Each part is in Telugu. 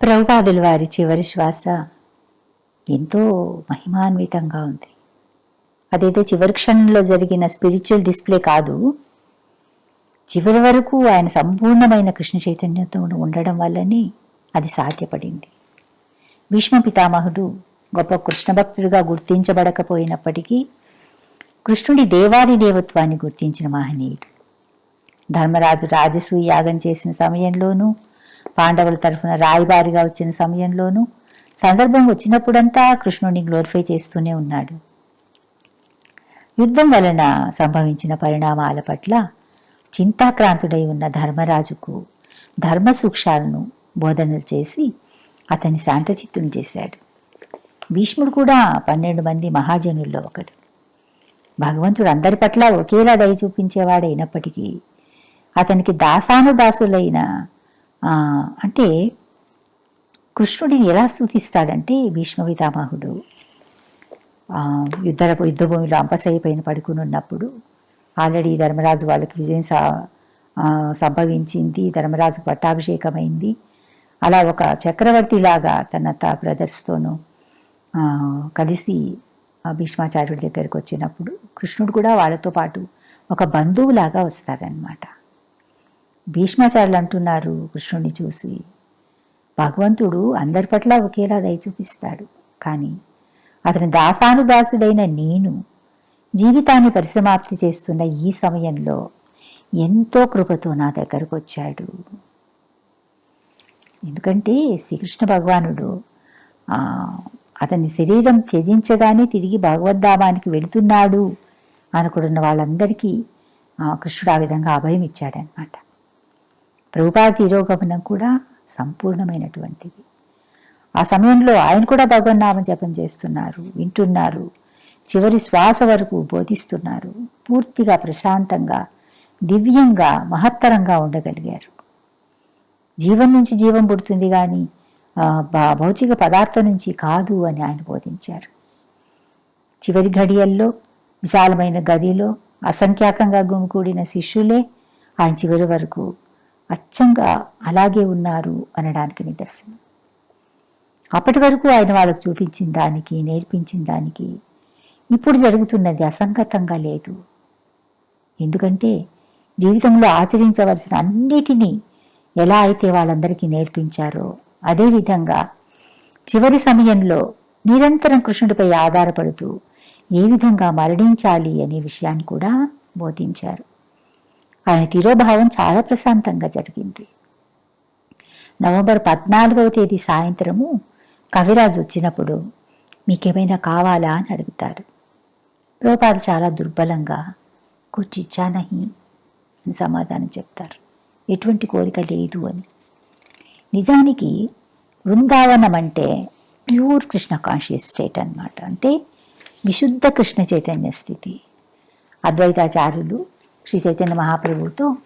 ప్రభుపాదుల వారి చివరి శ్వాస ఎంతో మహిమాన్వితంగా ఉంది. అదేదో చివరి క్షణంలో జరిగిన స్పిరిచువల్ డిస్ప్లే కాదు. చివరి వరకు ఆయన సంపూర్ణమైన కృష్ణ చైతన్యంతో ఉండడం వల్లనే అది సాధ్యపడింది. భీష్మ పితామహుడు గొప్ప కృష్ణ భక్తుడిగా గుర్తించబడకపోయినప్పటికీ కృష్ణుడి దేవాది దేవత్వాన్ని గుర్తించిన మహనీయుడు. ధర్మరాజు రాజసూయ యాగం చేసిన సమయంలోనూ పాండవుల తరఫున రాయబారిగా వచ్చిన సమయంలోనూ సందర్భం వచ్చినప్పుడంతా కృష్ణుడిని గ్లోరిఫై చేస్తూనే ఉన్నాడు. యుద్ధం వలన సంభవించిన పరిణామాల పట్ల చింతాక్రాంతుడై ఉన్న ధర్మరాజుకు ధర్మ సూక్షాలను బోధనలు చేసి అతన్ని శాంతచిత్తుని చేశాడు. భీష్ముడు కూడా పన్నెండు మంది మహాజనుల్లో ఒకడు. భగవంతుడు అందరి పట్ల ఒకేలా దయ చూపించేవాడైనప్పటికీ అతనికి దాసానుదాసులైన అంటే కృష్ణుడిని ఎలా స్థుతిస్తాడంటే భీష్మ పితామహుడు యుద్ధ యుద్ధభూమిలో అంపశయ్య పైన పడుకుని ఉన్నప్పుడు ఆల్రెడీ ధర్మరాజు వాళ్ళకి విజయం సా సంభవించింది ధర్మరాజు పట్టాభిషేకమైంది. అలా ఒక చక్రవర్తిలాగా తన తా బ్రదర్స్తోనూ కలిసి ఆ భీష్మాచార్యుడి దగ్గరికి వచ్చినప్పుడు కృష్ణుడు కూడా వాళ్ళతో పాటు ఒక బంధువులాగా వస్తారనమాట భీష్మాచార్యులు అంటున్నారు కృష్ణుడిని చూసి. భగవంతుడు అందరి పట్ల ఒకేలా దయ చూపిస్తాడు. కానీ అతని దాసానుదాసుడైన నేను జీవితాన్ని పరిసమాప్తి చేస్తున్న ఈ సమయంలో ఎంతో కృపతో నా దగ్గరకు వచ్చాడు. ఎందుకంటే శ్రీకృష్ణ భగవానుడు అతని శరీరం త్యజించగానే తిరిగి భగవద్ధామానికి వెళుతున్నాడు అనుకుంటున్న వాళ్ళందరికీ కృష్ణుడు ఆ విధంగా అభయం ఇచ్చాడనమాట ప్రభుపాద తిరోగమనం కూడా సంపూర్ణమైనటువంటిది. ఆ సమయంలో ఆయన కూడా భగవన్నామం జపం చేస్తున్నారు వింటున్నారు చివరి శ్వాస వరకు బోధిస్తున్నారు. పూర్తిగా ప్రశాంతంగా దివ్యంగా మహత్తరంగా ఉండగలిగారు. జీవం నుంచి జీవం పుడుతుంది కానీ భా- భౌతిక పదార్థం నుంచి కాదు అని ఆయన బోధించారు. చివరి ఘడియల్లో విశాలమైన గదిలో అసంఖ్యాకంగా గుమికూడిన శిష్యులే ఆయన చివరి వరకు అచ్చంగా అలాగే ఉన్నారు అనడానికి నిదర్శనం. అప్పటి వరకు ఆయన వాళ్ళకు చూపించిన దానికి నేర్పించిన దానికి ఇప్పుడు జరుగుతున్నది అసంగతంగా లేదు. ఎందుకంటే జీవితంలో ఆచరించవలసిన అన్నిటినీ ఎలా అయితే వాళ్ళందరికీ నేర్పించారో అదేవిధంగా చివరి సమయంలో నిరంతరం కృష్ణుడిపై ఆధారపడుతూ ఏ విధంగా మరణించాలి అనే విషయాన్ని కూడా బోధించారు. ఆయన తిరోభావం చాలా ప్రశాంతంగా జరిగింది. నవంబర్ పద్నాలుగవ తేదీ సాయంత్రము కవిరాజు వచ్చినప్పుడు మీకేమైనా కావాలా? అని అడుగుతారు ప్రభుపాద చాలా దుర్బలంగా కుछ నహి అని సమాధానం చెప్తారు. ఎటువంటి కోరిక లేదు అని. నిజానికి బృందావనం అంటే ప్యూర్ కృష్ణ కాన్షియస్ స్టేట్ అన్నమాట. అంటే విశుద్ధ కృష్ణ చైతన్య స్థితి. అద్వైతాచార్యులు శ్రీ చైతన్య మహాప్రభువుతో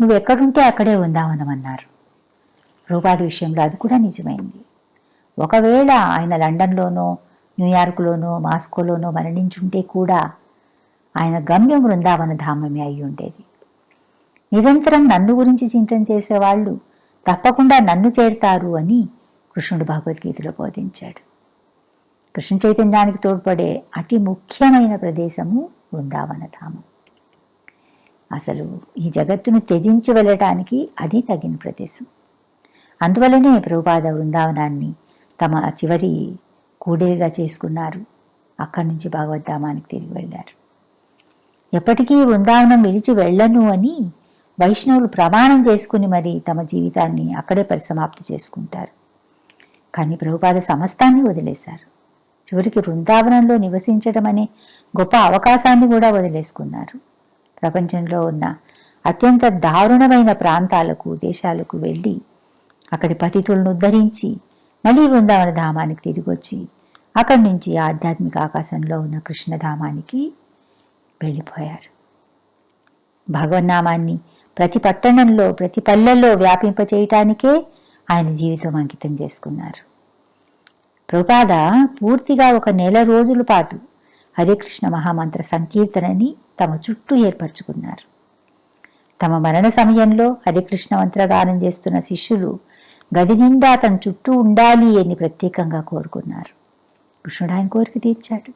నువ్వు ఎక్కడుంటే అక్కడే ఉందామనమన్నారు. రూపాది విషయంలో అది కూడా నిజమైంది. ఒకవేళ ఆయన లండన్లోనో న్యూయార్క్లోనో మాస్కోలోనో మరణించుంటే కూడా ఆయన గమ్యం బృందావన ధామమే అయి ఉండేది. నిరంతరం నన్ను గురించి చింతన చేసేవాళ్ళు తప్పకుండా నన్ను చేరుతారు అని కృష్ణుడు భగవద్గీతలో బోధించాడు. కృష్ణ చైతన్యానికి తోడ్పడే అతి ముఖ్యమైన ప్రదేశము బృందావన ధామం. అసలు ఈ జగత్తును త్యజించి వెళ్ళటానికి అది తగిన ప్రదేశం. అందువలనే ప్రభుపాద బృందావనాన్ని తమ చివరి కూడేలుగా చేసుకున్నారు. అక్కడి నుంచి భగవద్ధామానికి తిరిగి వెళ్ళారు. ఎప్పటికీ బృందావనం విడిచి వెళ్ళను అని వైష్ణవులు ప్రమాణం చేసుకుని మరి తమ జీవితాన్ని అక్కడే పరిసమాప్తి చేసుకుంటారు. కానీ ప్రభుపాద సమస్తాన్ని వదిలేశారు. చివరికి బృందావనంలో నివసించడం అనే గొప్ప అవకాశాన్ని కూడా వదిలేసుకున్నారు. ప్రపంచంలో ఉన్న అత్యంత దారుణమైన ప్రాంతాలకు దేశాలకు వెళ్ళి అక్కడి పతితులను ఉద్ధరించి మళ్ళీ బృందావన ధామానికి తిరిగి వచ్చి అక్కడి నుంచి ఆధ్యాత్మిక ఆకాశంలో ఉన్న కృష్ణధామానికి వెళ్ళిపోయారు. భగవన్నామాన్ని ప్రతి పట్టణంలో ప్రతి పల్లెల్లో వ్యాపింపచేయటానికే ఆయన జీవితం అంకితం చేసుకున్నారు. ప్రపాద పూర్తిగా ఒక నెల రోజుల పాటు హరికృష్ణ మహామంత్ర సంకీర్తనని తమ చుట్టూ ఏర్పరచుకున్నారు. తమ మరణ సమయంలో హరికృష్ణ మంత్రగానం చేస్తున్న శిష్యులు గది నిండా తన చుట్టూ ఉండాలి అని ప్రత్యేకంగా కోరుకున్నారు. కృష్ణుడు ఆయన కోరిక తీర్చాడు.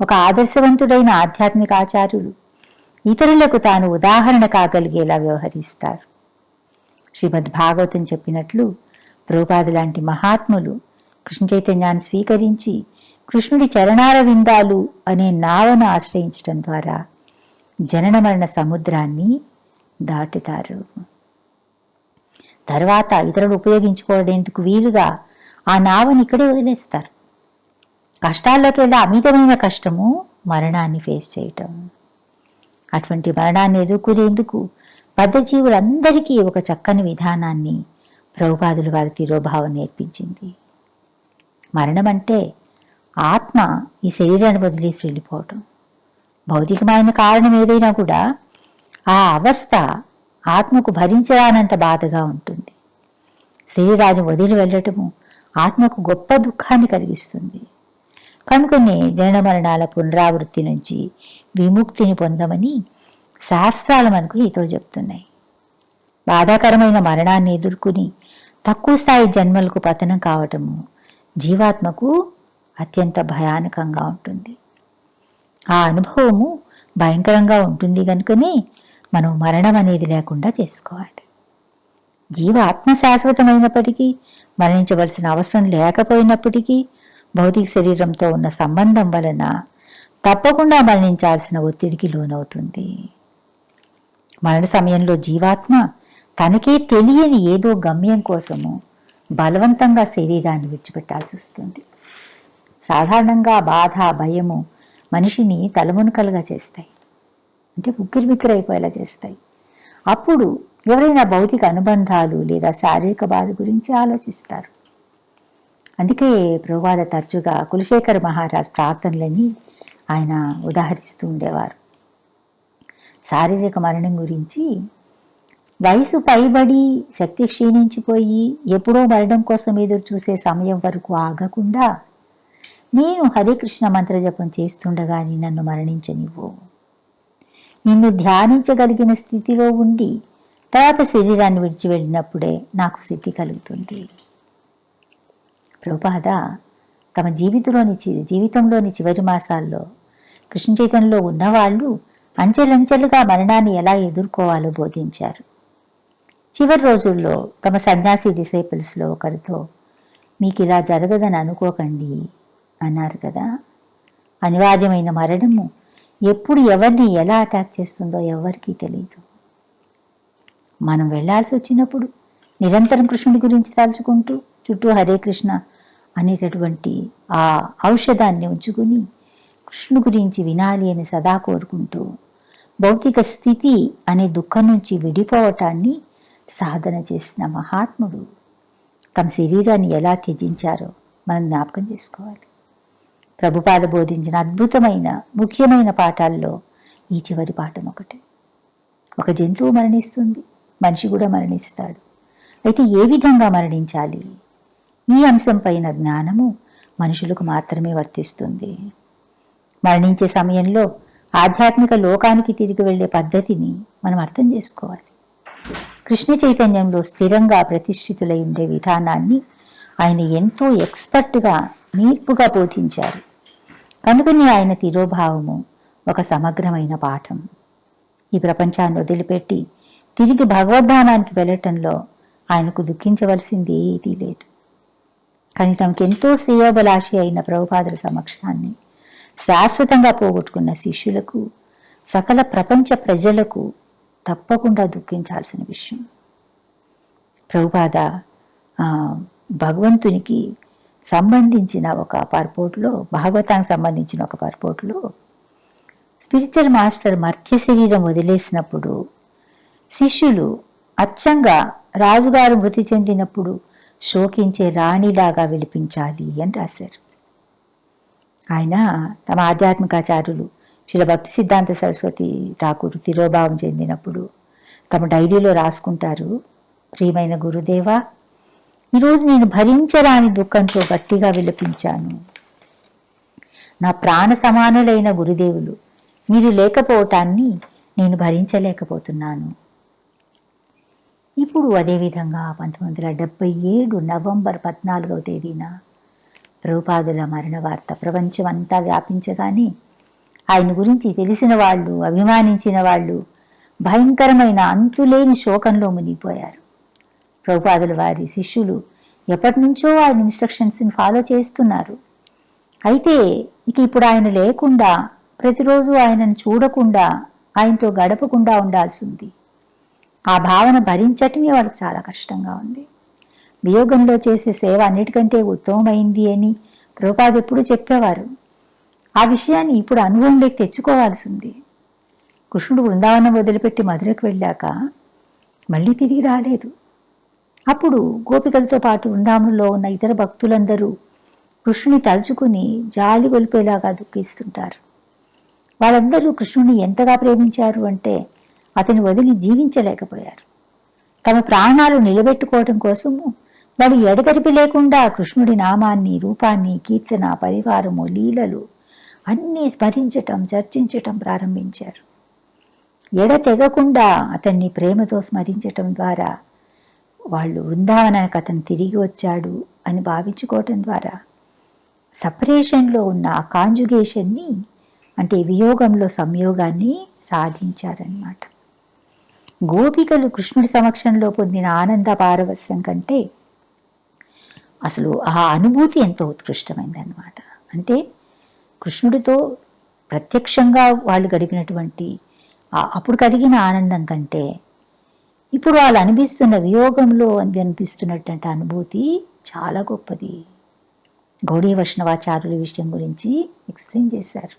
ఒక ఆదర్శవంతుడైన ఆధ్యాత్మిక ఆచార్యుడు ఇతరులకు తాను ఉదాహరణ కాగలిగేలా వ్యవహరిస్తారు. శ్రీమద్ భాగవతం చెప్పినట్లు ప్రభుపాద లాంటి మహాత్ములు కృష్ణ చైతన్యాన్ని స్వీకరించి కృష్ణుడి చరణార విందాలు అనే నావను ఆశ్రయించటం ద్వారా జనన మరణ సముద్రాన్ని దాటుతారు. తర్వాత ఇతరులు ఉపయోగించుకోవడేందుకు వీలుగా ఆ నావని ఇక్కడే వదిలేస్తారు. కష్టాల్లోకి వెళ్ళే అమితమైన కష్టము మరణాన్ని ఫేస్ చేయటం. అటువంటి మరణాన్ని ఎదుర్కొనేందుకు బద్ధజీవులందరికీ ఒక చక్కని విధానాన్ని ప్రభుపాదులు వారి తిరోభావం నేర్పించింది. మరణం అంటే ఆత్మ ఈ శరీరాన్ని వదిలేసి వెళ్ళిపోవటం. భౌతికమైన కారణం ఏదైనా కూడా ఆ అవస్థ ఆత్మకు భరించరానంత బాధగా ఉంటుంది. శరీరాన్ని వదిలి వెళ్ళటము ఆత్మకు గొప్ప దుఃఖాన్ని కలిగిస్తుంది. కనుకొన్ని జనన మరణాల పునరావృత్తి నుంచి విముక్తిని పొందమని శాస్త్రాలు మనకు హితో చెప్తున్నాయి. బాధాకరమైన మరణాన్ని ఎదుర్కొని తక్కువ స్థాయి జన్మలకు పతనం కావటము జీవాత్మకు అత్యంత భయానకంగా ఉంటుంది. ఆ అనుభవము భయంకరంగా ఉంటుంది కనుకనే మనం మరణం అనేది లేకుండా చేసుకోవాలి. జీవ ఆత్మ శాశ్వతమైనప్పటికీ మరణించవలసిన అవసరం లేకపోయినప్పటికీ భౌతిక శరీరంతో ఉన్న సంబంధం వలన తప్పకుండా మరణించాల్సిన ఒత్తిడికి లోనవుతుంది. మరణ సమయంలో జీవాత్మ తనకే తెలియని ఏదో గమ్యం కోసము బలవంతంగా శరీరాన్ని విడిచిపెట్టాల్సి వస్తుంది. సాధారణంగా బాధ భయము మనిషిని తలమునకలుగా చేస్తాయి. అంటే ఉక్కిరి బిక్కిరైపోయేలా చేస్తాయి. అప్పుడు ఎవరైనా భౌతిక అనుబంధాలు లేదా శారీరక బాధ గురించి ఆలోచిస్తారు. అందుకే ప్రభువాద తరచుగా కులశేఖర మహారాజ్ ప్రార్థనలని ఆయన ఉదాహరిస్తూ ఉండేవారు. శారీరక మరణం గురించి వయసు పైబడి శక్తి క్షీణించిపోయి ఎప్పుడో మరణం కోసం ఎదురు చూసే సమయం వరకు ఆగకుండా నేను హరికృష్ణ మంత్ర జపం చేస్తుండగాని నన్ను మరణించనివ్వు. నిన్ను ధ్యానించగలిగిన స్థితిలో ఉండి తర్వాత శరీరాన్ని విడిచి వెళ్ళినప్పుడే నాకు సిద్ధి కలుగుతుంది. ప్రభుపాద తమ జీవితంలోని జీవితంలోని చివరి మాసాల్లో కృష్ణ చైతన్యలో ఉన్నవాళ్ళు అంచెలంచెలుగా మరణాన్ని ఎలా ఎదుర్కోవాలో బోధించారు. చివరి రోజుల్లో తమ సన్యాసి డిసైపుల్స్లో ఒకరితో మీకు ఇలా జరగదని అనుకోకండి అన్నారు కదా. అనివార్యమైన మరణము ఎప్పుడు ఎవరిని ఎలా అటాక్ చేస్తుందో ఎవరికీ తెలియదు మనం వెళ్ళాల్సి వచ్చినప్పుడు నిరంతరం కృష్ణుడి గురించి తలుచుకుంటూ చుట్టూ హరే కృష్ణ అనేటటువంటి ఆ ఔషధాన్ని ఉంచుకుని కృష్ణు గురించి వినాలి అని సదా కోరుకుంటూ భౌతిక స్థితి అనే దుఃఖం నుంచి విడిపోవటాన్ని సాధన చేసిన మహాత్ముడు తమ శరీరాన్ని ఎలా త్యజించారో మనం జ్ఞాపకం చేసుకోవాలి. ప్రభుపాద బోధించిన అద్భుతమైన ముఖ్యమైన పాఠాల్లో ఈ చివరి పాఠం ఒకటి. ఒక జంతువు మరణిస్తుంది మనిషి కూడా మరణిస్తాడు. అయితే ఏ విధంగా మరణించాలి? ఈ అంశం పైన జ్ఞానము మనుషులకు మాత్రమే వర్తిస్తుంది. మరణించే సమయంలో ఆధ్యాత్మిక లోకానికి తిరిగి వెళ్ళే పద్ధతిని మనం అర్థం చేసుకోవాలి. కృష్ణ చైతన్యంలో స్థిరంగా ప్రతిష్ఠితులై ఉండే విధానాన్ని ఆయన ఎంతో ఎక్స్పర్ట్గా నేర్పుగా బోధించారు. కనుకని ఆయన తిరోభావము ఒక సమగ్రమైన పాఠం. ఈ ప్రపంచాన్ని వదిలిపెట్టి తిరిగి భగవద్ధానానికి వెళ్ళటంలో ఆయనకు దుఃఖించవలసింది ఏదీ లేదు. కానీ తమకెంతో శ్రేయోబలాషి అయిన ప్రభుపాదుల సమక్షాన్ని శాశ్వతంగా పోగొట్టుకున్న శిష్యులకు సకల ప్రపంచ ప్రజలకు తప్పకుండా దుఃఖించాల్సిన విషయం. ప్రభుపాద భగవంతునికి సంబంధించిన ఒక పర్పోర్ట్లో భాగవతానికి సంబంధించిన ఒక పర్పోర్ట్లో స్పిరిచువల్ మాస్టర్ మర్త్య శరీరం వదిలేసినప్పుడు శిష్యులు అచ్చంగా రాజుగారు మృతి చెందినప్పుడు శోకించే రాణిలాగా విలిపించాలి అని రాశారు. ఆయన తమ ఆధ్యాత్మికాచార్యులు శిల భక్తి సిద్ధాంత సరస్వతి ఠాకూర్ తిరోభావం చెందినప్పుడు తమ డైరీలో రాసుకుంటారు ప్రియమైన గురుదేవా ఈరోజు నేను భరించరాని దుఃఖంతో గట్టిగా విలపించాను. నా ప్రాణ సమానులైన గురుదేవులు మీరు లేకపోవటాన్ని నేను భరించలేకపోతున్నాను. ఇప్పుడు అదేవిధంగా పంతొమ్మిది వందల డెబ్బై ఏడు నవంబర్ పద్నాలుగవ తేదీన ప్రభుపాదుల మరణ వార్త ప్రపంచం అంతా వ్యాపించగానే ఆయన గురించి తెలిసిన వాళ్ళు అభిమానించిన వాళ్ళు భయంకరమైన అంతులేని శోకంలో మునిగిపోయారు. ప్రభుపాదుల వారి శిష్యులు ఎప్పటి నుంచో ఆయన ఇన్స్ట్రక్షన్స్ని ఫాలో చేస్తున్నారు. అయితే ఇక ఇప్పుడు ఆయన లేకుండా ప్రతిరోజు ఆయనను చూడకుండా ఆయనతో గడపకుండా ఉండాల్సింది ఆ భావన భరించటమే వాళ్ళకి చాలా కష్టంగా ఉంది. వియోగంలో చేసే సేవ అన్నిటికంటే ఉత్తమమైంది అని ప్రభుపాద ఎప్పుడు చెప్పేవారు. ఆ విషయాన్ని ఇప్పుడు అనుభవంలోకి తెచ్చుకోవాల్సి ఉంది. కృష్ణుడు బృందావనం వదిలిపెట్టి మధురకు వెళ్ళాక మళ్ళీ తిరిగి రాలేదు. అప్పుడు గోపికలతో పాటు వృందావనంలో ఉన్న ఇతర భక్తులందరూ కృష్ణుని తలుచుకుని జాలి గొలిపేలాగా దుఃఖిస్తుంటారు. వాళ్ళందరూ కృష్ణుని ఎంతగా ప్రేమించారు అంటే అతని వదిలి జీవించలేకపోయారు. తమ ప్రాణాలు నిలబెట్టుకోవటం కోసము వాడు ఎడతెరిపి లేకుండా కృష్ణుడి నామాన్ని రూపాన్ని కీర్తన పరివారము లీలలు అన్నీ స్మరించటం చర్చించటం ప్రారంభించారు. ఎడతెగకుండా అతన్ని ప్రేమతో స్మరించటం ద్వారా వాళ్ళు వృందావనానికి అతను తిరిగి వచ్చాడు అని భావించుకోవటం ద్వారా సపరేషన్లో ఉన్న ఆ కాంజుగేషన్ని అంటే వియోగంలో సంయోగాన్ని సాధించారన్నమాట. గోపికలు కృష్ణుడి సమక్షంలో పొందిన ఆనంద పారవస్యం కంటే అసలు ఆ అనుభూతి ఎంతో ఉత్కృష్టమైందన్నమాట. అంటే కృష్ణుడితో ప్రత్యక్షంగా వాళ్ళు గడిపినటువంటి అప్పుడు కలిగిన ఆనందం కంటే ఇప్పుడు వాళ్ళు అనిపిస్తున్న వియోగంలో అనిపిస్తున్నటువంటి అనుభూతి చాలా గొప్పది. గౌడీ వైష్ణవాచార్యుల విషయం గురించి ఎక్స్ప్లెయిన్ చేశారు.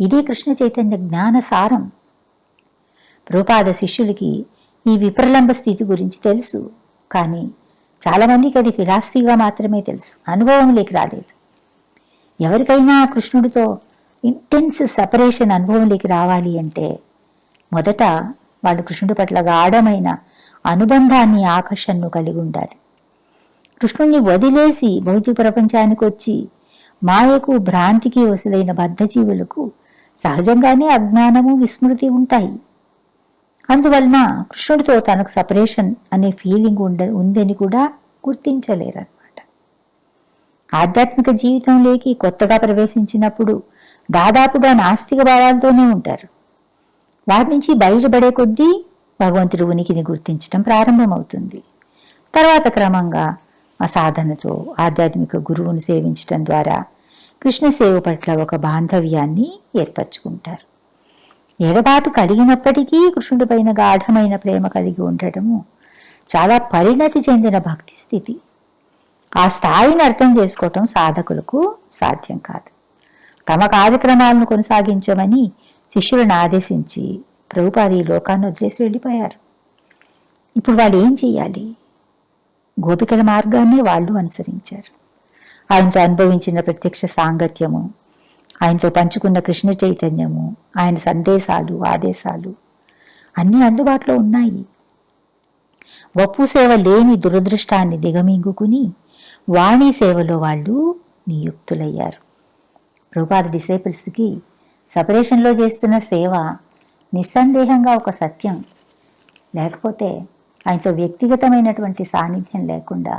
ఇదే కృష్ణ చైతన్య జ్ఞాన సారం. రూపాద శిష్యులకి ఈ విప్రలంబ స్థితి గురించి తెలుసు కానీ చాలామందికి అది ఫిలాసఫీగా మాత్రమే తెలుసు. అనుభవంలోకి రాలేదు. ఎవరికైనా కృష్ణుడితో ఇంటెన్స్ సపరేషన్ అనుభవంలోకి రావాలి అంటే మొదట వాళ్ళు కృష్ణుడి పట్ల గాఢమైన అనుబంధాన్ని ఆకర్షణను కలిగి ఉండాలి. కృష్ణుణ్ణి వదిలేసి భౌతిక ప్రపంచానికి వచ్చి మాయకు భ్రాంతికి వసలైన బద్ధజీవులకు సహజంగానే అజ్ఞానము విస్మృతి ఉంటాయి. అందువలన కృష్ణుడితో తనకు సపరేషన్ అనే ఫీలింగ్ ఉండ ఉందని కూడా గుర్తించలేరన్నమాట. ఆధ్యాత్మిక జీవితంలోకి కొత్తగా ప్రవేశించినప్పుడు దాదాపుగా నాస్తిక భావాలతోనే ఉంటారు. వాటి నుంచి బయటపడే కొద్దీ భగవంతుడి ఉనికిని గుర్తించడం ప్రారంభమవుతుంది. తర్వాత క్రమంగా మా సాధనతో ఆధ్యాత్మిక గురువును సేవించడం ద్వారా కృష్ణ సేవ పట్ల ఒక బాంధవ్యాన్ని ఏర్పరచుకుంటారు. ఎడబాటు కలిగినప్పటికీ కృష్ణుడిపైన గాఢమైన ప్రేమ కలిగి ఉండటము చాలా పరిణతి చెందిన భక్తి స్థితి. ఆ స్థాయిని అర్థం చేసుకోవటం సాధకులకు సాధ్యం కాదు. తమ కార్యక్రమాలను కొనసాగించమని శిష్యులను ఆదేశించి ప్రభుపాది లోకాన్ని వదిలేసి వెళ్ళిపోయారు. ఇప్పుడు వాళ్ళు ఏం చెయ్యాలి? గోపికల మార్గాన్ని వాళ్ళు అనుసరించారు. ఆయనతో అనుభవించిన ప్రత్యక్ష సాంగత్యము ఆయనతో పంచుకున్న కృష్ణ చైతన్యము ఆయన సందేశాలు ఆదేశాలు అన్నీ అందుబాటులో ఉన్నాయి. వప్పు సేవ లేని దురదృష్టాన్ని దిగమింగుకుని వాణి సేవలో వాళ్ళు నియుక్తులయ్యారు. ప్రభుపాద డిసైపుల్స్కి సపరేషన్లో చేస్తున్న సేవ నిస్సందేహంగా ఒక సత్యం. లేకపోతే ఆయనతో వ్యక్తిగతమైనటువంటి సాన్నిధ్యం లేకుండా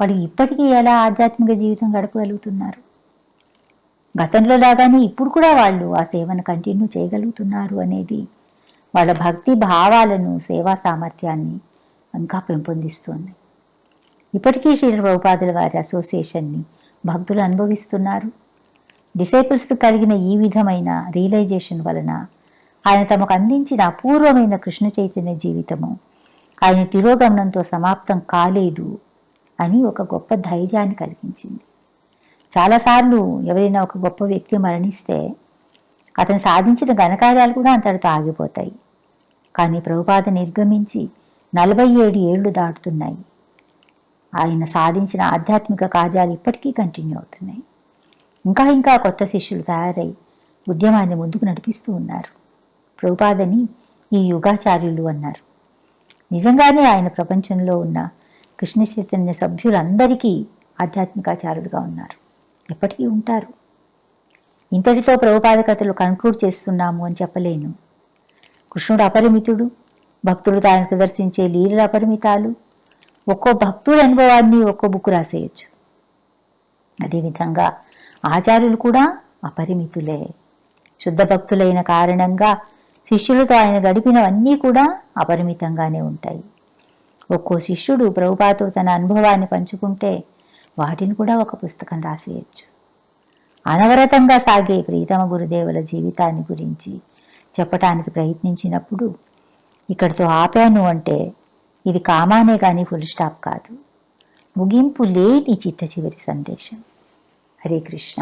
వాళ్ళు ఇప్పటికీ ఎలా ఆధ్యాత్మిక జీవితం గడపగలుగుతున్నారు? గతంలో లాగానే ఇప్పుడు కూడా వాళ్ళు ఆ సేవను కంటిన్యూ చేయగలుగుతున్నారు అనేది వాళ్ళ భక్తి భావాలను సేవా సామర్థ్యాన్ని ఇంకా పెంపొందిస్తుంది. ఇప్పటికీ శ్రీ ప్రభుపాదుల వారి అసోసియేషన్ని భక్తులు అనుభవిస్తున్నారు. డిసైపుల్స్ కలిగిన ఈ విధమైన రియలైజేషన్ వలన ఆయన తమకు అందించిన అపూర్వమైన కృష్ణ చైతన్య జీవితము ఆయన తిరోగమనంతో సమాప్తం కాలేదు అని ఒక గొప్ప ధైర్యాన్ని కలిగించింది. చాలాసార్లు ఎవరైనా ఒక గొప్ప వ్యక్తి మరణిస్తే అతను సాధించిన ఘనకార్యాలు కూడా అంతటితో ఆగిపోతాయి. కానీ ప్రభుపాద నిర్గమించి నలభై ఏడు ఏళ్ళు దాటుతున్నాయి. ఆయన సాధించిన ఆధ్యాత్మిక కార్యాలు ఇప్పటికీ కంటిన్యూ అవుతున్నాయి. ఇంకా ఇంకా కొత్త శిష్యులు తయారై ఉద్యమాన్ని ముందుకు నడిపిస్తూ ఉన్నారు. ప్రభుపాదని ఈ యుగాచార్యులు అన్నారు. నిజంగానే ఆయన ప్రపంచంలో ఉన్న కృష్ణ చైతన్య సభ్యులందరికీ ఆధ్యాత్మికాచారులుగా ఉన్నారు. ఎప్పటికీ ఉంటారు. ఇంతటితో ప్రభుపాద కథలు కన్క్లూడ్ చేస్తున్నాము అని చెప్పలేను. కృష్ణుడు అపరిమితుడు భక్తులు తాను ప్రదర్శించే లీలల అపరిమితాలు ఒక్కో భక్తుడి అనుభవాన్ని ఒక్కో బుక్ రాసేయచ్చు. అదేవిధంగా ఆచార్యులు కూడా అపరిమితులే. శుద్ధ భక్తులైన కారణంగా శిష్యులతో ఆయన గడిపినవన్నీ కూడా అపరిమితంగానే ఉంటాయి. ఒక్కో శిష్యుడు ప్రభుపాతో తన అనుభవాన్ని పంచుకుంటే వాటిని కూడా ఒక పుస్తకం రాసేయచ్చు. అనవరతంగా సాగే ప్రీతమ గురుదేవుల జీవితాన్ని గురించి చెప్పటానికి ప్రయత్నించినప్పుడు ఇక్కడితో ఆపాను అంటే ఇది కామానే కానీ ఫుల్ స్టాప్ కాదు. ముగింపు లేని చిట్ట చివరి సందేశం. హరే కృష్ణ